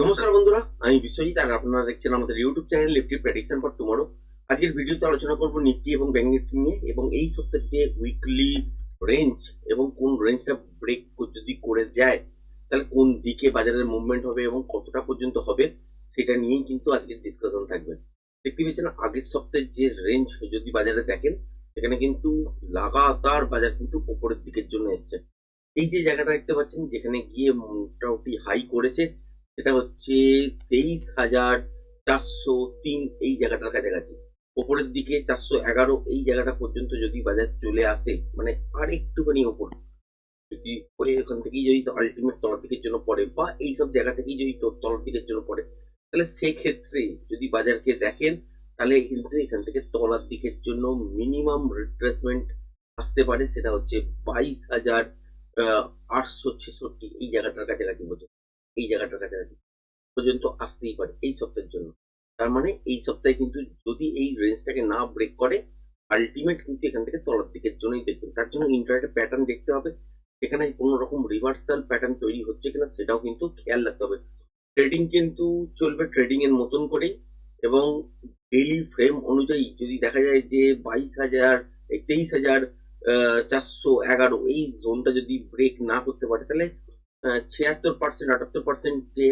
নমস্কার বন্ধুরা, আমি বিশ্বজিৎ আর আপনারা দেখছেন আমাদের YouTube channel Nifty prediction for tomorrow আজকের ভিডিওতে আলোচনা করব নিফটি এবং ব্যাংক নিফটি নিয়ে এবং এই সপ্তাহের যে উইকলি রেঞ্জ এবং কোন রেঞ্জটা ব্রেক যদি করে যায়, তাহলে কোন দিকে বাজারের মুভমেন্ট হবে এবং কতটা পর্যন্ত হবে, সেটা নিয়েই কিন্তু আজকের ডিসকাশন থাকবে। দেখতে পাচ্ছেন আগের সপ্তাহের যে রেঞ্জ যদি বাজারে দেখেন, সেখানে কিন্তু লাগাতার বাজার কিন্তু উপরের দিকের জন্য এসছে। এই যে জায়গাটা দেখতে পাচ্ছেন, যেখানে গিয়ে মোটামুটি হাই করেছে সেটা হচ্ছে তেইশ হাজার চারশো তিন এই জায়গাটার কাছাকাছি। ওপরের দিকে চারশো এগারো এই জায়গাটা পর্যন্ত যদি বাজার চলে আসে মানে আর একটুখানি ওপর, যদি ওই ওখান থেকেই যদি আলটিমেট তলার দিকের জন্য পড়ে বা এই সব জায়গা থেকেই যদি তো- তলার দিকের জন্য পড়ে, তাহলে সেক্ষেত্রে যদি বাজারকে দেখেন, তাহলে কিন্তু এখান থেকে তলার দিকের জন্য মিনিমাম রিট্রেসমেন্ট আসতে পারে, সেটা হচ্ছে বাইশ হাজার আটশো ছেষট্টি এই জায়গাটার কাছাকাছি পর্যন্ত। এই জায়গাটার কাছাকাছি পর্যন্ত আসতেই পারে এই সপ্তাহের জন্য। তার মানে এই সপ্তাহে কিন্তু যদি এই রেঞ্জটাকে না ব্রেক করে আলটিমেট কিন্তু এখান থেকে তলার দিকের জন্যই দেখবেন। তার জন্য ইন্টারনেটে প্যাটার্ন দেখতে হবে। এখানে কোনো রকম রিভার্সাল প্যাটার্ন তৈরি হচ্ছে কিনা সেটাও কিন্তু খেয়াল রাখতে হবে। ট্রেডিং কিন্তু চলবে ট্রেডিং এর মতন করেই এবং ডেইলি ফ্রেম অনুযায়ী যদি দেখা যায় যে বাইশ হাজার, তেইশ হাজার চারশো এগারো এই জোনটা যদি ব্রেক না করতে পারে, তাহলে ছিয়াত্তর পার্সেন্ট আটাত্তর পার্সেন্ট যে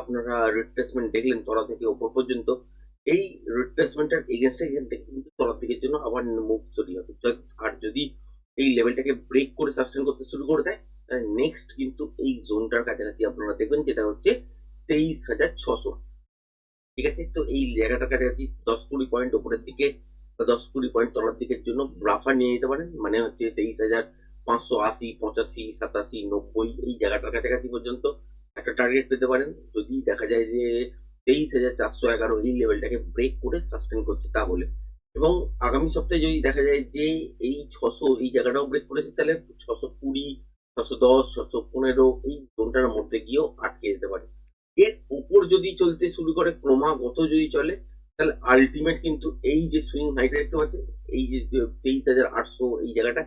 আপনারা রিট্রেসমেন্ট দেখলেন তলা থেকে ওপর পর্যন্ত, এই রিট্রেসমেন্টের এগেনস্টে এখান থেকে কিন্তু তলার দিকের জন্য আবার মুভ তৈরি হবে আর যদি এই লেভেলটাকে ব্রেক করে সাস্টেন করতে শুরু করে দেয় নেক্সট কিন্তু এই জোনটার কাছাকাছি আপনারা দেখবেন যেটা হচ্ছে তেইশ হাজার ছশো। ঠিক আছে? তো এই জায়গাটার কাছাকাছি দশ কুড়ি পয়েন্ট ওপরের দিকে দশ কুড়ি পয়েন্ট তলার দিকের জন্য ব্রাফার নিয়ে নিতে পারেন। মানে হচ্ছে তেইশ হাজার পাঁচশো আশি, পঁচাশি, সাতাশি, নব্বই, এই জায়গাটার কাছাকাছি পর্যন্ত একটা টার্গেট পেতে পারেন। যদি দেখা যায় যে তেইশ হাজার চারশো এগারো এই লেভেলটাকে ব্রেক করে সাস্টেন করছে তাহলে। এবং আগামী সপ্তাহে যদি দেখা যায় যে এই ছশো, এই জায়গাটাও ব্রেক করেছে, তাহলে ছশো কুড়ি, ছশো দশ, ছশো পনেরো এই জোনটার মধ্যে গিয়েও আটকে যেতে পারে। এর উপর যদি চলতে শুরু করে, ক্রমাগত যদি চলে, তাহলে আলটিমেট কিন্তু এই যে সুইং হাইটা দেখতে পাচ্ছেন, এই যে তেইশ হাজার আটশো এই জায়গাটা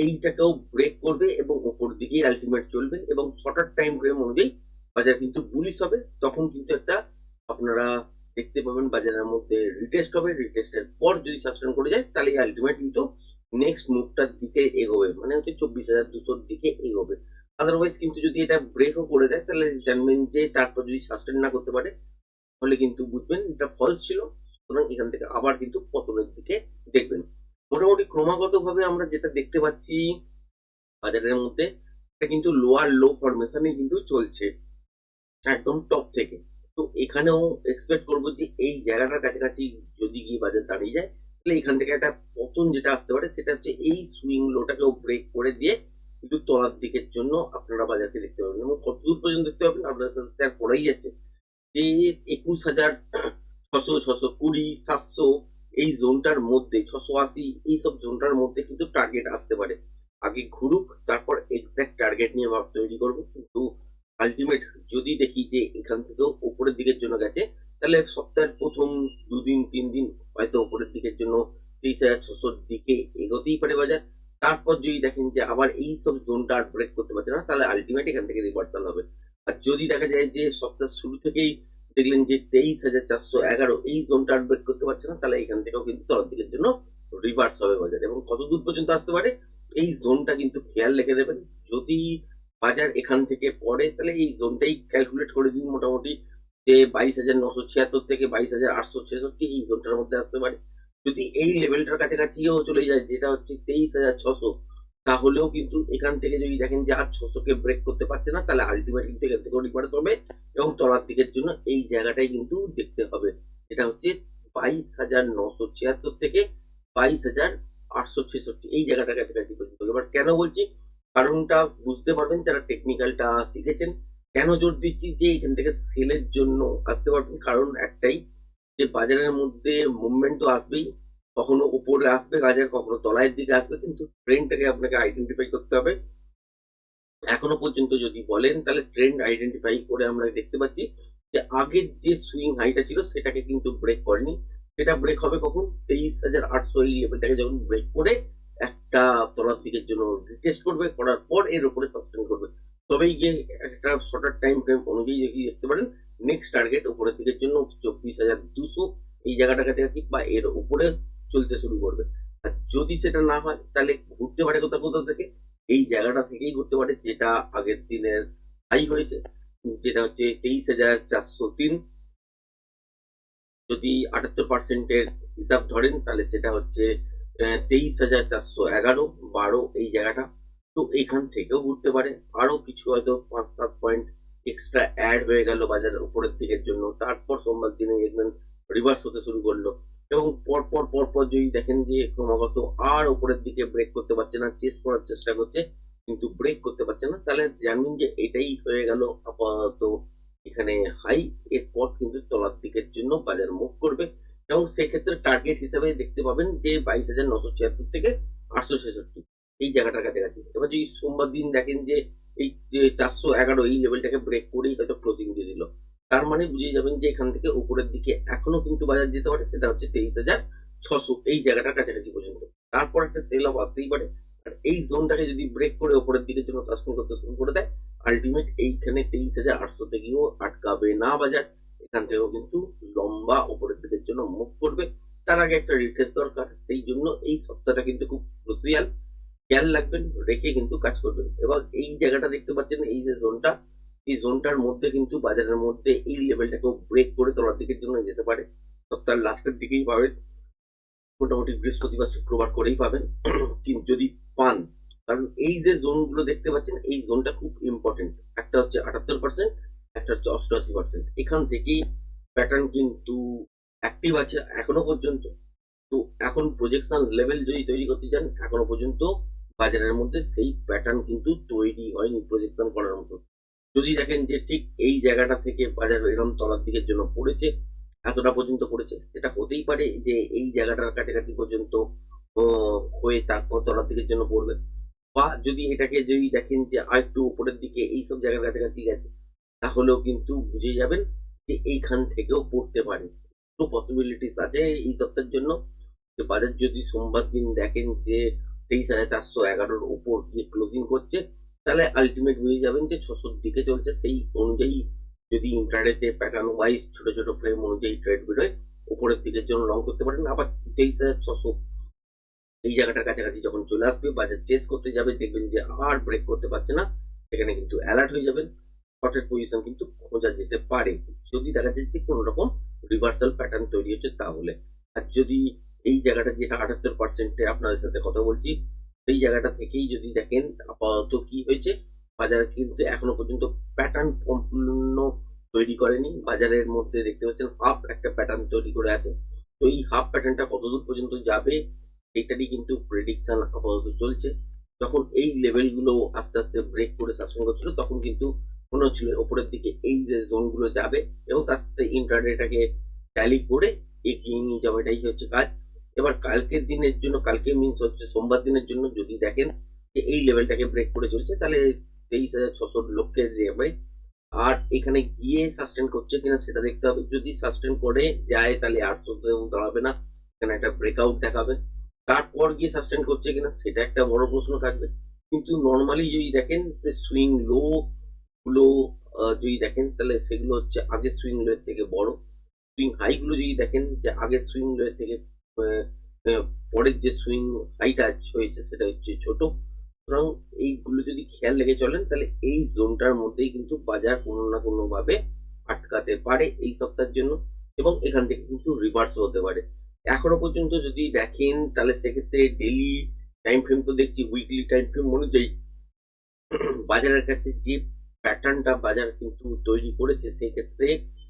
এইটাকেও ব্রেক করবে এবং উপর দিকেই আলটিমেট চলবে এবং শর্টার টাইম ফ্রেম অনুযায়ী বাজার কিন্তু বুলিশ হবে। তখন কিন্তু একটা আপনারা দেখতে পাবেন বাজারের মধ্যে রিটেস্ট হবে। রিটেস্টের পর যদি সাসপেন্ড করে যায়, তাহলে আলটিমেট কিন্তু নেক্সট মুভটার দিকে এগোবে। মানে হচ্ছে চব্বিশ হাজার দুশোর দিকে এগোবে। আদারওয়াইজ কিন্তু যদি এটা ব্রেকও করে দেয়, তাহলে জানবেন যে তারপর যদি সাস্টেন না করতে পারে, তাহলে কিন্তু বুঝবেন এটা ফলস ছিল। সুতরাং এখান থেকে আবার কিন্তু পতনের দিকে দেখবেন। মোটামুটি ক্রমাগত ভাবে আমরা যেটা দেখতে পাচ্ছি বাজারের মধ্যে, এটা কিন্তু লোয়ার লো ফরমেশনে কিন্তু চলছে, একদম টপ থেকে। তো এখানেও এক্সপেক্ট করব যে এই জায়গাটার কাছাকাছি যদি গিয়ে বাজার দাঁড়িয়ে যায়, তাহলে এখান থেকে একটা পতন যেটা আসতে পারে, সেটা হচ্ছে এই সুইং লোটাকেও ব্রেক করে দিয়ে কিন্তু তলার দিকের জন্য আপনারা বাজারকে দেখতে পাবেন। এবং কত দূর পর্যন্ত দেখতে পাবেন আপনার সাথে স্যার পড়াই যাচ্ছে। যে একুশ হাজার ছশো ছশো কুড়ি, সাতশো এই জোনটার মধ্যে, ছশো আশি, এইসব জোনটার মধ্যে কিন্তু টার্গেট আসতে পারে। আগে ঘুরুক, তারপর এক্সাক্ট টার্গেট নিয়ে ভাব তৈরি করব। কিন্তু আলটিমেট যদি দেখি যে এখান থেকেও উপরের দিকের জন্য গেছে, তাহলে সপ্তাহের প্রথম দুদিন, তিন দিন হয়তো উপরের দিকের জন্য তেইশ হাজার ছশোর দিকে এগোতেই পারে বাজার। তারপর যদি দেখেন যে আবার এই সব জোনটা আর ব্রেক করতে পারছে না, তাহলে আলটিমেট এখান থেকে রিভার্সাল হবে। আর যদি দেখা যায় যে সপ্তাহ শুরু থেকেই দেখলেন যে তেইশ হাজার চারশো এগারো এই জোনটা ব্রেক করতে পারছে না, তাহলে এখান থেকেও কিন্তু তলার দিকের জন্য রিভার্স হবে বাজার। এবং কত দূর পর্যন্ত আসতে পারে, এই জোনটা কিন্তু খেয়াল রেখে দেবেন। যদি বাজার এখান থেকে পড়ে, তাহলে এই জোনটাই ক্যালকুলেট করে দিন মোটামুটি যে বাইশ হাজার নশো ছিয়াত্তর থেকে বাইশ হাজার আটশো ছেষট্টি এই জোনটার মধ্যে আসতে পারে। যদি এই লেভেলটার কাছাকাছিও চলে যায়, যেটা হচ্ছে তেইশ হাজার ছশো তাহলেও কিন্তু এখান থেকে যদি দেখেন যে আর ছশোকে ব্রেক করতে পারছে না, তাহলে আলটিমেট কিন্তু এখান থেকে রিভার্স হবে এবং তলার দিকের জন্য এই জায়গাটাই কিন্তু দেখতে হবে। এটা হচ্ছে বাইশ হাজার নশো ছিয়াত্তর থেকে বাইশ হাজার আটশো ছেষট্টি। এই জায়গাটার কাছাকাছি পর্যন্ত এবার কেন বলছি? কারণটা বুঝতে পারবেন, যারা টেকনিক্যালটা শিখেছেন, কেন জোর দিচ্ছি যে এখান থেকে সেলের জন্য আসতে পারবেন? কারণ একটাই, যে বাজারের মধ্যে মুভমেন্ট তো আসবেই। কখনো উপরে আসবে বাজার কখনো তলায় দিকে আসবে, কিন্তু ট্রেনটাকে আপনাকে আইডেন্টিফাই করতে হবে। এখনও পর্যন্ত যদি বলেন, তাহলে ট্রেন্ড আইডেন্টিফাই করে আমরা দেখতে পাচ্ছি যে আগের যে সুইং হাইটা ছিল, সেটাকে কিন্তু ব্রেক করেনি। সেটা ব্রেক হবে কখন? তেইশ হাজার আটশো এই লেভেলটাকে যখন ব্রেক করে একটা তলার দিকের জন্য রিটেস্ট করবে, করার পর এর উপরে সাসপেন্ড করবে। তবেই গিয়ে একটা শর্টার টাইম ফ্রেম অনুযায়ী যদি দেখতে পারেন নেক্সট টার্গেট উপরের দিকের জন্য চব্বিশ হাজার দুশো এই জায়গাটার কাছাকাছি বা এর উপরে চলতে শুরু করবে। আর যদি সেটা না হয়, তাহলে ঘুরতে পারে কোথাও কোথাও থেকে। এই জায়গাটা থেকেই ঘুরতে পারে, যেটা আগের দিনের হাই হয়েছে, যেটা হচ্ছে তেইশ হাজার চারশো তিন। যদি আটাত্তর পার্সেন্টের হিসাব ধরেন, তাহলে সেটা হচ্ছে তেইশ হাজার চারশো এগারো, বারো এই জায়গাটা। তো এখান থেকেও ঘুরতে পারে। আরও কিছু হয়তো পাঁচ সাত পয়েন্ট এক্সট্রা অ্যাড হয়ে গেল বাজারের উপরের দিকের জন্য। তারপর সোমবার দিনে রিভার্স হতে শুরু করল। এবং পরপর পরপর যদি দেখেন যে ক্রমাগত আর উপরের দিকে ব্রেক করতে পারছে না চেস করার চেষ্টা করছে, কিন্তু ব্রেক করতে পারছে না, তাহলে জানবেন যে এটাই হয়ে গেল আপাতত এখানে হাই এরপর কিন্তু তলার দিকের জন্য বাজার মুভ করবে। এবং সেক্ষেত্রে টার্গেট হিসাবে দেখতে পাবেন যে বাইশ হাজার নশো ছিয়াত্তর থেকে আটশো ছেষট্টি, এই জায়গাটার কাছাকাছি। এবার যদি সোমবার দিন দেখেন যে এই চারশো এগারো, এই লেভেলটাকে ব্রেক করেই হয়তো ক্লোজিং দিয়ে দিল। তার মানে বুঝে যাবেন যে এখান থেকে উপরের দিকে এখনও কিন্তু বাজার যেতে পারে, সেটা হচ্ছে তেইশ হাজার ছশো এই জায়গাটার কাছাকাছি পর্যন্ত তারপর একটা সেল অফ আসতেই পারে। আর এই জোনটাকে যদি ব্রেক করে উপরের দিকে জন্য সাসপেন্ড করতে শুরু করে দেয় আলটিমেট এইখানে তেইশ হাজার আটশো থেকেও আটকাবে না বাজার। এখান থেকেও কিন্তু লম্বা উপরের দিকের জন্য মুভ করবে। তার আগে একটা রিটেস্ট দরকার, সেই জন্য এই সপ্তাহটা কিন্তু খুব ক্রুশিয়াল খেয়াল রাখবেন, রেখে কিন্তু কাজ করবেন। এবার এই জায়গাটা দেখতে পাচ্ছেন, এই যে জোনটা এই জোনটার মধ্যে কিন্তু, বাজারের মধ্যে এই লেভেলটাকেও ব্রেক করে তলার দিকের জন্য যেতে পারে। সপ্তাহের লাস্টের দিকেই পাবেন। মোটামুটি বৃহস্পতিবার, শুক্রবার করেই পাবেন। কিন্তু যদি পান। কারণ এই যে জোনগুলো দেখতে পাচ্ছেন, এই জোনটা খুব ইম্পর্টেন্ট একটা হচ্ছে আটাত্তর পার্সেন্ট একটা হচ্ছে অষ্টআশি পার্সেন্ট এখান থেকেই প্যাটার্ন কিন্তু অ্যাক্টিভ আছে এখনও পর্যন্ত। তো এখন প্রজেকশন লেভেল যদি তৈরি করতে চান, এখনও পর্যন্ত বাজারের মধ্যে সেই প্যাটার্ন কিন্তু তৈরি হয়নি প্রজেকশন করার মতো। যদি দেখেন যে ঠিক এই জায়গাটা থেকে বাজার এরকম তলার দিকের জন্য পড়েছে, এতটা পর্যন্ত পড়েছে, সেটা হতেই পারে যে এই জায়গাটার কাছাকাছি পর্যন্ত হয়ে তারপর তলার দিকের জন্য পড়বে। বা যদি এটাকে যদি দেখেন যে আর একটু উপরের দিকে এইসব জায়গার কাছাকাছি গেছে, তাহলেও কিন্তু বুঝে যাবেন যে এইখান থেকেও পড়তে পারে। তো পসিবিলিটিস আছে এই সপ্তাহের জন্য। যে বাজার যদি সোমবার দিন দেখেন যে তেইশ হাজার চারশো এগারোর উপর ক্লোজিং করছে তাহলে আলটিমেট বুঝে যাবেন যে ছশোর দিকে চলছে। সেই অনুযায়ী যদি ইন্টারনেটে প্যাটার্ন ওয়াইজ ছোট ছোট ফ্রেম অনুযায়ী ট্রেড বেরোয়, উপরের দিকের জন্য লং করতে পারেন। আবার তেইশ হাজার ছশো এই জায়গাটার কাছাকাছি যখন চলে আসবে, বাজার চেস করতে যাবে, দেখবেন যে আর ব্রেক করতে পারছে না। সেখানে কিন্তু অ্যালার্ট হয়ে যাবেন। শর্টের পজিশন কিন্তু খোঁজা যেতে পারে। যদি দেখা যায় যে কোনো রকম রিভার্সাল প্যাটার্ন তৈরি হচ্ছে, তাহলে। আর যদি এই জায়গাটা যেটা আটাত্তর পার্সেন্টে আপনাদের সাথে কথা বলছি সেই জায়গাটা থেকেই যদি দেখেন, আপাতত কি হয়েছে? বাজার কিন্তু এখনও পর্যন্ত প্যাটার্ন সম্পূর্ণ তৈরি করেনি। বাজারের মধ্যে দেখতে পাচ্ছেন হাফ একটা প্যাটার্ন তৈরি করে আছে। তো এই হাফ প্যাটার্নটা কতদূর পর্যন্ত যাবে এটারই কিন্তু প্রেডিকশন আপাতত চলছে। যখন এই লেভেলগুলো আস্তে আস্তে ব্রেক করে সাসপেন্ড করছিল তখন কিন্তু মনে হচ্ছিল ওপরের দিকে এই যে জোনগুলো যাবে এবং তার সাথে ইন্টারনেটটাকে ট্যালি করে এগিয়ে নিয়ে যাওয়া এটাই হচ্ছে কাজ। এবার কালকের দিনের জন্য, কালকে মিনস হচ্ছে সোমবার দিনের জন্য যদি দেখেন যে এই লেভেলটাকে ব্রেক করে চলছে, তাহলে তেইশ হাজার ছশো লক্ষ্যে যাবে আর এখানে গিয়ে সাস্টেন করছে কিনা সেটা দেখতে হবে। যদি সাস্টেন করে যায়, তাহলে আট আটশোতেও দাঁড়াবে না। এখানে একটা ব্রেকআউট দেখাবে। তারপর গিয়ে সাস্টেন করছে কিনা সেটা একটা বড় প্রশ্ন থাকবে। কিন্তু নর্মালি যদি দেখেন যে সুইং লো গুলো যদি দেখেন, তাহলে সেগুলো হচ্ছে আগের সুইং লো এর থেকে বড়। সুইং হাই গুলো যদি দেখেন যে আগের সুইং লো এর থেকে পরের যে সুইং হাইটা হয়েছে সেটা হচ্ছে ছোট। সুতরাং এইগুলো যদি খেয়াল রেখে চলেন, তাহলে এই জোনটার মধ্যেই কিন্তু বাজার কোনো না কোনো ভাবে আটকাতে পারে এই সপ্তাহের জন্য এবং এখান থেকে কিন্তু রিভার্স হতে পারে। এখনও পর্যন্ত যদি দেখেন, তাহলে সেক্ষেত্রে ডেলি টাইম ফ্রেম তো দেখছি উইকলি টাইম ফ্রেম অনুযায়ী বাজারের কাছে যে প্যাটার্নটা বাজার কিন্তু তৈরি করেছে সেই ক্ষেত্রে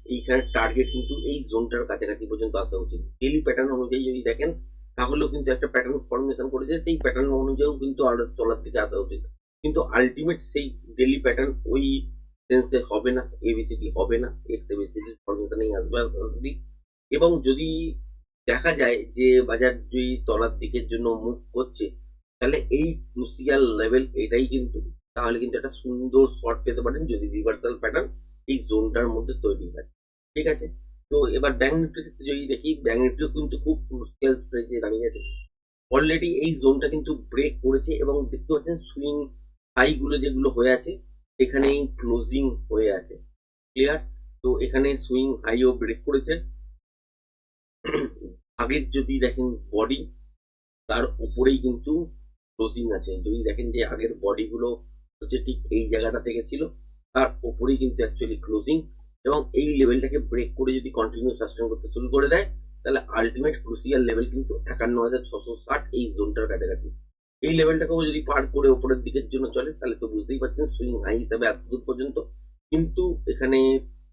এইখানে টার্গেট কিন্তু এই জোনটার কাছাকাছি পর্যন্ত আসা উচিত। ডেলি প্যাটার্ন অনুযায়ী যদি দেখেন, তাহলেও কিন্তু একটা প্যাটার্ন ফরমেশন করেছে, সেই প্যাটার্ন অনুযায়ী কিন্তু আরও তলার দিকে আসা উচিত। কিন্তু আলটিমেট সেই ডেলি প্যাটার্ন ওই সেন্সে হবে না এবিসিডি হবে না এক্স এবিসিডি ফরমেশনেই আসবে already। এবং যদি দেখা যায় যে বাজার যদি তলার দিকের জন্য মুভ করছে, তাহলে এই ক্রুসিয়াল লেভেল এটাই কিন্তু, তাহলে কিন্তু একটা সুন্দর শর্ট পেতে পারেন যদি রিভার্সাল প্যাটার্ন এই জোনটার মধ্যে তৈরি হয়। ঠিক আছে? তো এবার ব্যাংক নিফটির ক্ষেত্রে যদি দেখি ব্যাংক নিফটিও কিন্তু খুব দাঁড়িয়ে আছে। অলরেডি এই জোনটা কিন্তু ব্রেক করেছে এবং দেখতে পাচ্ছেন সুইং হাই গুলো যেগুলো হয়ে আছে, এখানেই ক্লোজিং হয়ে আছে। ক্লিয়ার তো এখানে সুইং হাইও ব্রেক করেছে। আগের যদি দেখেন বডি তার উপরেই কিন্তু ক্লোজিং আছে। যদি দেখেন যে আগের বডি গুলো হচ্ছে ঠিক এই জায়গাটা থেকে ছিল তার উপরেই কিন্তু অ্যাকচুয়ালি ক্লোজিং এবং এই লেভেলটাকে ব্রেক করে যদি কন্টিনিউ সাস্টেন করতে শুরু করে দেয়, তাহলে আলটিমেট ক্রুসিয়াল লেভেল কিন্তু একান্ন হাজার ছশো ষাট এই জোনটার কাছাকাছি। এই লেভেলটাকেও যদি পার করে ওপরের দিকের জন্য চলে, তাহলে তো বুঝতেই পারছেন সুইং হাই হিসাবে এত দূর পর্যন্ত। কিন্তু এখানে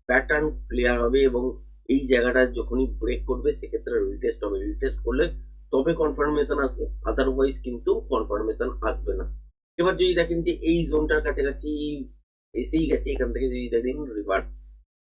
প্যাটার্ন ক্লিয়ার হবে এবং এই জায়গাটা যখনই ব্রেক করবে, সেক্ষেত্রে রিটেস্ট হবে। রিটেস্ট করলে তবে কনফার্মেশন আসবে। আদারওয়াইজ কিন্তু কনফার্মেশন আসবে না। এবার যদি দেখেন যে এই জোনটার কাছাকাছি এসেই গেছে, এখান থেকে যদি দেখেন রিভার্স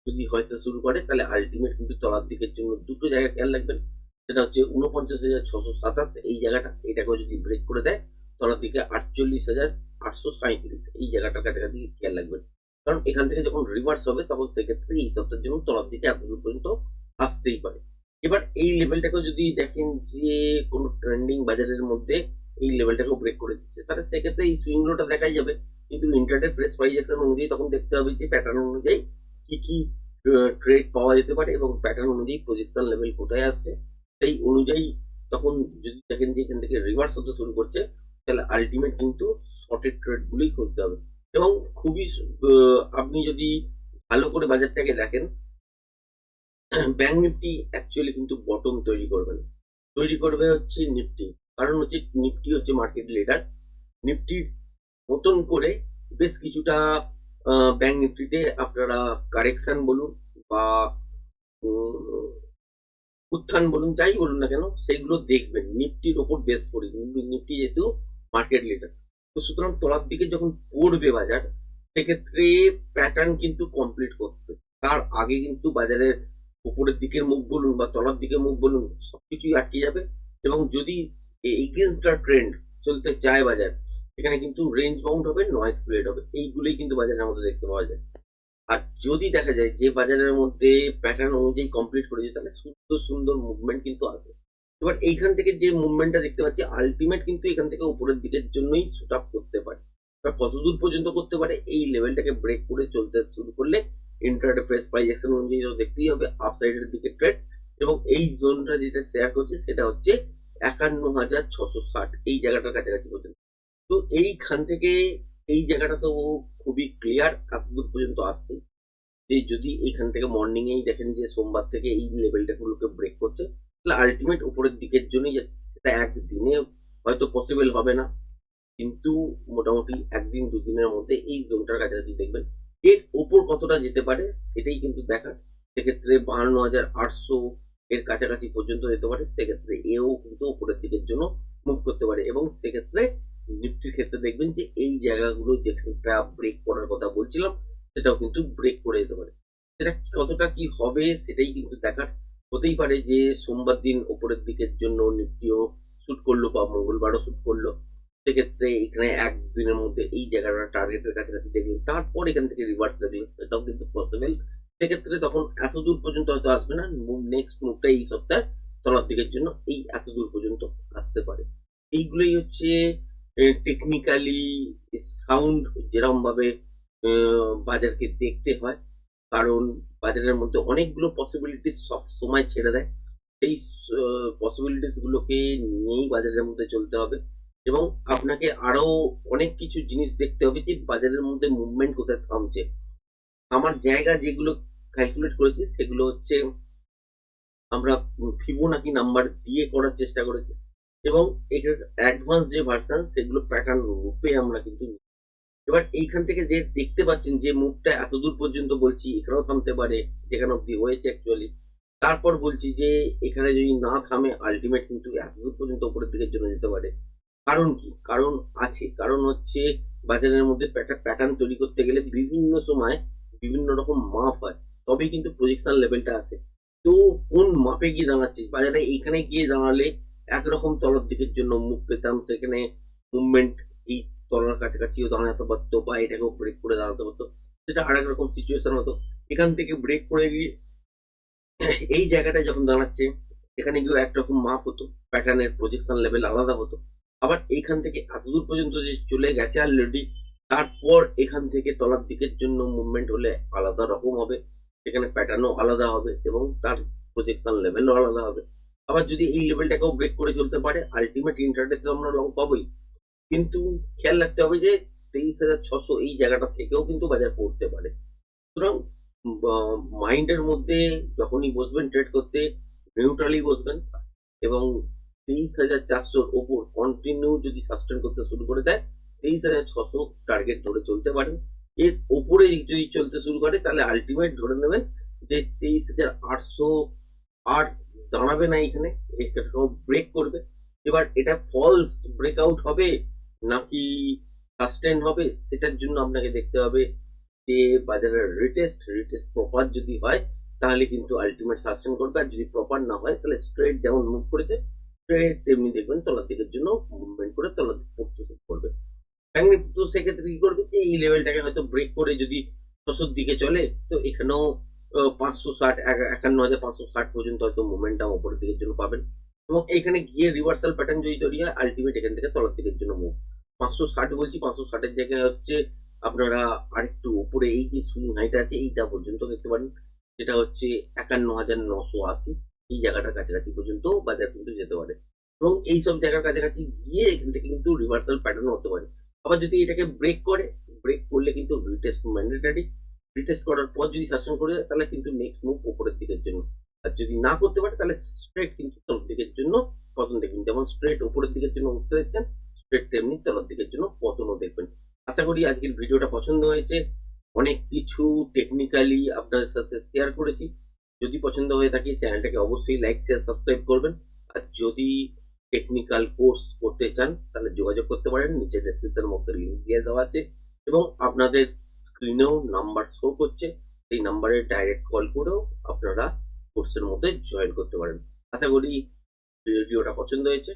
যদি হয়তো শুরু করে, তাহলে আলটিমেট কিন্তু তলার দিকের জন্য দুটো জায়গা খেয়াল রাখবেন, সেটা হচ্ছে উনপঞ্চাশ হাজার ছশো সাতাশ, এই জায়গাটা, এটাকেও যদি ব্রেক করে দেয়, তলার দিকে আটচল্লিশ হাজার আটশো সাঁত্রিশ এই জায়গাটার কাছাকাছি খেয়াল রাখবেন। কারণ এখান থেকে যখন রিভার্স হবে, তখন সেক্ষেত্রে এই সপ্তাহের জন্য তলার দিকে এত দূর পর্যন্ত আসতেই পারে। এবার এই লেভেলটাকে যদি দেখেন যে কোনো ট্রেন্ডিং বাজারের মধ্যে এই লেভেলটাকেও ব্রেক করে দিচ্ছে, তাহলে সেক্ষেত্রে এই সুইং লোটা দেখাই যাবে। কিন্তু ইন্টারনেট প্রেস প্রাইজেকশন অনুযায়ী তখন দেখতে হবে যে প্যাটার্ন অনুযায়ী কি কি ট্রেড পাওয়া যেতে পারে এবং প্যাটার্ন অনুযায়ী প্রজেকশন লেভেল কোথায় আসছে, সেই অনুযায়ী তখন যদি দেখেন যে এখান থেকে রিভার্স হতে শুরু করছে, তাহলে আলটিমেট কিন্তু শর্টেড ট্রেড গুলোই করতে হবে। এবং খুবই আপনি যদি ভালো করে বাজারটাকে দেখেন ব্যাংক নিফটি অ্যাকচুয়ালি কিন্তু বটম তৈরি করবে না। তৈরি করবে হচ্ছে নিফটি কারণ হচ্ছে নিফটি হচ্ছে মার্কেট লিডার নিফটির মতন করে বেশ কিছুটা ব্যাংক নিফটিতে আপনারা কারেকশন বলুন বা উত্থান বলুন, যাই বলুন না কেন সেগুলো দেখবেন। নিফটির ওপর বেস করে নিফটি যেহেতু মার্কেট লিডার তো সুতরাং তলার দিকে যখন পড়বে বাজার, সেক্ষেত্রে প্যাটার্ন কিন্তু কমপ্লিট করতে। তার আগে কিন্তু বাজারের উপরের দিকের মুখ বলুন বা তলার দিকে মুখ বলুন, সবকিছুই আটকে যাবে। এবং যদি এগেনস্ট ট্রেন্ড চলতে চায় বাজার সেখানে কিন্তু রেঞ্জ বাউন্ড হবে নয়েজ ক্রিয়েট হবে। এইগুলোই কিন্তু বাজারের মধ্যে দেখতে পাওয়া যায়। আর যদি দেখা যায় যে বাজারের মধ্যে প্যাটার্ন অনুযায়ী কমপ্লিট করেছে তাহলে সুন্দর সুন্দর মুভমেন্ট কিন্তু আসে। এবার এইখান থেকে যে মুভমেন্টটা দেখতে পাচ্ছি আলটিমেট কিন্তু এখান থেকে উপরের দিকের জন্যই শুট আপ করতে পারে। এবার কতদূর পর্যন্ত করতে পারে, এই লেভেলটাকে ব্রেক করে চলতে শুরু করলে ইন্টারডে প্রেস প্রাইজেকশন অনুযায়ী দেখতেই হবে আপসাইডের দিকে ট্রেড এবং এই জোনটা যেটা শেয়ার করছে, সেটা হচ্ছে একান্ন হাজার ছশো ষাট। এই জায়গাটার কাছাকাছি পর্যন্ত। তো এইখান থেকে এই জায়গাটা তো খুবই ক্লিয়ার এতদূর পর্যন্ত আসছে। যে যদি এইখান থেকে মর্নিং এই দেখেন যে সোমবার থেকে এই লেভেলটা গুলোকে ব্রেক করছে, তাহলে আলটিমেট উপরের দিকের জন্যই যাচ্ছে। সেটা একদিনে হয়তো পসিবল হবে না। কিন্তু মোটামুটি একদিন, দুদিনের মধ্যে এই জোনটার কাছাকাছি দেখবেন, এর ওপর কতটা যেতে পারে সেটাই কিন্তু দেখার। সেক্ষেত্রে বাহান্ন হাজার আটশো এর কাছাকাছি পর্যন্ত যেতে পারে। সেক্ষেত্রে এও কিন্তু উপরের দিকের জন্য মুভ করতে পারে এবং সেক্ষেত্রে নিফটির ক্ষেত্রে দেখবেন যে এই জায়গাগুলো যেখানটা ব্রেক করার কথা বলছিলাম, সেটাও কিন্তু ব্রেক করে যেতে পারে। সেটা কতটা কি হবে সেটাই কিন্তু দেখার হতেই পারে যে সোমবার দিন ওপরের দিকের জন্য নিফটিও শুট করল বা মঙ্গলবারও শুট করল। সেক্ষেত্রে এখানে একদিনের মধ্যে এই জায়গাটা টার্গেটের কাছাকাছি দেখলেন, তারপর এখান থেকে রিভার্স দেখলেন, সেটাও কিন্তু পসিবল সেক্ষেত্রে তখন এত দূর পর্যন্ত হয়তো আসবে না নেক্সট মুভটা এই সপ্তাহে তলার দিকের জন্য এই এত দূর পর্যন্ত আসতে পারে। এইগুলোই হচ্ছে টেকনিক্যালি সাউন্ড যেরকম ভাবে বাজারকে দেখতে হয়, কারণ বাজারের মধ্যে অনেকগুলো পসিবিলিটিস সব সময় ছেড়ে দেয়। সেই পসিবিলিটিস গুলোকে নিয়েই বাজারের মধ্যে চলতে হবে এবং আপনাকে আরও অনেক কিছু জিনিস দেখতে হবে যে বাজারের মধ্যে মুভমেন্ট কোথায় থামছে। আমার জায়গা যেগুলো ক্যালকুলেট করেছি সেগুলো হচ্ছে আমরা ফিবোনাকি নাম্বার দিয়ে করার চেষ্টা করেছি। এবং এটার অ্যাডভান্স যে ভার্সন সেগুলো প্যাটার্ন রূপে আমরা কিন্তু। এবার এইখান থেকে যে দেখতে পাচ্ছেন যে মুভটা এত দূর পর্যন্ত বলছি, এখানেও থামতে পারে, যেখানে অব্দি হয়েছে অ্যাকচুয়ালি তারপর বলছি যে এখানে যদি না থামে আলটিমেট কিন্তু এত দূর পর্যন্ত উপরের দিকে চলে যেতে পারে। কারণ কি? কারণ আছে। কারণ হচ্ছে বাজারের মধ্যে প্যাটার্ন তৈরি করতে গেলে বিভিন্ন সময় বিভিন্ন রকম মাপ হয়। তবেই কিন্তু প্রজেকশন লেভেলটা আসে। তো কোন মাপে গিয়ে দাঁড়াচ্ছে? বাজারে এইখানে গিয়ে দাঁড়ালে একরকম তলার দিকের জন্য মুখ পেতাম সেখানে মুভমেন্ট এই তলার কাছাকাছিও দাঁড়াতে পারতো বা এটাকেও ব্রেক করে দাঁড়াতে পারতো। সেটা আর রকম সিচুয়েশন হতো। এখান থেকে ব্রেক করে গিয়ে এই জায়গাটায় যখন দাঁড়াচ্ছে, এখানে গিয়েও একরকম মাপ হতো প্যাটার্নের প্রজেকশন লেভেল আলাদা হতো। আবার এইখান থেকে এত দূর পর্যন্ত যে চলে গেছে অলরেডি তারপর এখান থেকে তলার দিকের জন্য মুভমেন্ট হলে আলাদা রকম হবে। সেখানে প্যাটার্নও আলাদা হবে এবং তার প্রজেকশন লেভেলও আলাদা হবে। আবার যদি এই লেভেলটাকেও ব্রেক করে চলতে পারে আলটিমেট ইন্টারডে তো আমরা লং পাবোই। কিন্তু খেয়াল রাখতে হবে যে, তেইশ হাজার ছশো এই জায়গাটা থেকেও কিন্তু বাজার পড়তে পারে। সুতরাং মাইন্ডের মধ্যে যখনই বসবেন ট্রেড করতে নিউট্রালি বসবেন, এবং তেইশ হাজার চারশোর ওপর কন্টিনিউ যদি সাস্টেন করতে শুরু করে দেয়, তেইশ হাজার ছশো টার্গেট ধরে চলতে পারেন। এর ওপরে যদি চলতে শুরু করে, তাহলে আলটিমেট ধরে নেবেন যে, তেইশ হাজার আটশো আর দাঁড়াবে না এখানে এটা ব্রেক করবে। এবার এটা ফলস ব্রেকআউট হবে নাকি সাস্টেন হবে, সেটার জন্য আপনাকে দেখতে হবে যে বাজারের রিটেস্ট রিটেস্ট প্রপার যদি হয়, তাহলে কিন্তু আলটিমেট সাস্টেন করবে। আর যদি প্রপার না হয়, তাহলে স্ট্রেট যেমন মুভ করেছে স্ট্রেট তেমনি দেখবেন তলার দিকের জন্য মুভমেন্ট করে তলার দিকে শুরু করবে। ব্যাংক নিফটি তো সেক্ষেত্রে কি করবে? যে এই লেভেলটাকে হয়তো ব্রেক করে যদি ছশোর দিকে চলে, তো এখানেও পাঁচশো ষাট একান্ন হাজার পাঁচশো ষাট পর্যন্ত হয়তো মোমেন্টাম ওপরের দিকের জন্য পাবেন। এবং এখানে গিয়ে রিভার্সাল প্যাটার্ন যদি তৈরি হয় আলটিমেট এখান থেকে তলার দিকের জন্য মুভ পাঁচশো ষাট বলছি, পাঁচশো ষাটের জায়গায় হচ্ছে আপনারা আরেকটু উপরে এই যে সুইং হাইট আছে, এইটা পর্যন্ত দেখতে পারেন। যেটা হচ্ছে একান্ন হাজার নশো আশি, এই জায়গাটার কাছাকাছি পর্যন্ত বাজার কিন্তু যেতে পারে। এবং এই সব জায়গার কাছাকাছি গিয়ে এখান থেকে কিন্তু রিভার্সাল প্যাটার্ন হতে পারে। আবার যদি এটাকে ব্রেক করে ব্রেক করলে কিন্তু রিটেস্ট ম্যান্ডেটারি রিটেস্ট করার পর যদি শাসন করে তাহলে কিন্তু নেক্সট মুভ উপরের দিকের জন্য। আর যদি না করতে পারে, তাহলে স্ট্রেট কিন্তু তলার দিকের জন্য পতন দেখবেন। যেমন স্ট্রেট উপরের দিকের জন্য উঠতে দেখছেন স্ট্রেট তেমনি তলার দিকের জন্য পতনও দেখবেন। আশা করি আজকের ভিডিওটা পছন্দ হয়েছে। অনেক কিছু টেকনিক্যালি আপনাদের সাথে শেয়ার করেছি। যদি পছন্দ হয়ে থাকে চ্যানেলটাকে অবশ্যই লাইক শেয়ার সাবস্ক্রাইব করবেন। আর যদি টেকনিক্যাল কোর্স করতে চান, তাহলে যোগাযোগ করতে পারেন। নিচে ডেসক্রিপশন মধ্যে লিঙ্ক দিয়ে দেওয়া আছে। এবং আপনাদের স্ক্রিনেও নাম্বার শো করছে, সেই নাম্বারে ডাইরেক্ট কল করেও আপনারা কোর্সের মধ্যে জয়েন করতে পারেন। আশা করি ভিডিওটা পছন্দ হয়েছে।